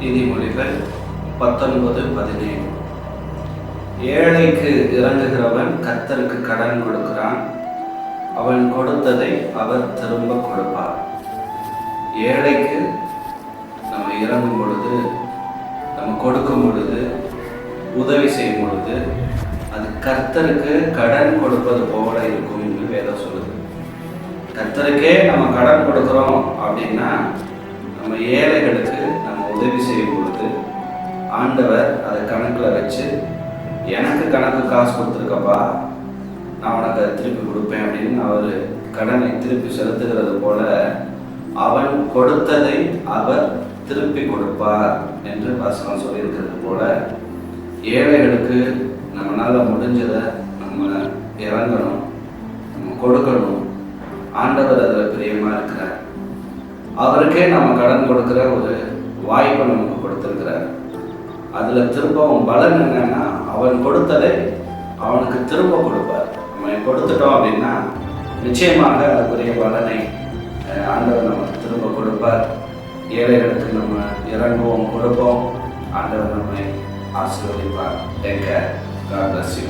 நீதிமொழிகள் பத்தொன்பது பதினேழு. ஏழைக்கு இறங்குகிறவன் கர்த்தருக்கு கடன் கொடுக்கிறான். அவன் கொடுத்ததை அவர் திரும்ப கொடுப்பார். ஏழைக்கு நம்ம இறங்கும் பொழுது நம்ம கொடுக்கும் பொழுது உதவி செய்யும் பொழுது அது கர்த்தருக்கு கடன் கொடுப்பது போல இருக்கும் என்று வேதம் சொல்லுது. கர்த்தருக்கே நம்ம கடன் கொடுக்குறோம் அப்படின்னா நம்ம ஏழைகளுக்கு உதவி செய்யும் பொழுது ஆண்டவர் அதை கணக்கில் வச்சு எனக்கு கணக்கு காசு கொடுத்துருக்கப்பா நான் உனக்கு அதை திருப்பி கொடுப்பேன் அப்படின்னு அவர் கடனை திருப்பி செலுத்துகிறது போல அவன் கொடுத்ததை அவர் திருப்பி கொடுப்பார் என்று வசனம் சொல்லியிருக்கிறது போல ஏழைகளுக்கு நம்மளால முடிஞ்சதை நம்ம இறங்கணும் நம்ம கொடுக்கணும். ஆண்டவர் அதில் பிரியமாக இருக்கிறார். அவருக்கே நம்ம கடன் கொடுக்குற ஒரு வாய்ப்பை நமக்கு கொடுத்துருக்கிறார். அதில் திரும்பவும் பலன் என்னன்னா அவன் கொடுத்ததை அவனுக்கு திரும்ப கொடுப்பார். நம்ம கொடுத்துட்டோம் அப்படின்னா நிச்சயமாக அதுக்குரிய பலனை ஆண்டவர் நமக்கு திரும்ப கொடுப்பார். ஏழைகளுக்கு நம்ம இறங்குவோம் கொடுப்போம். ஆண்டவர் நம்மை ஆசீர்வதிப்பார். Take care God bless you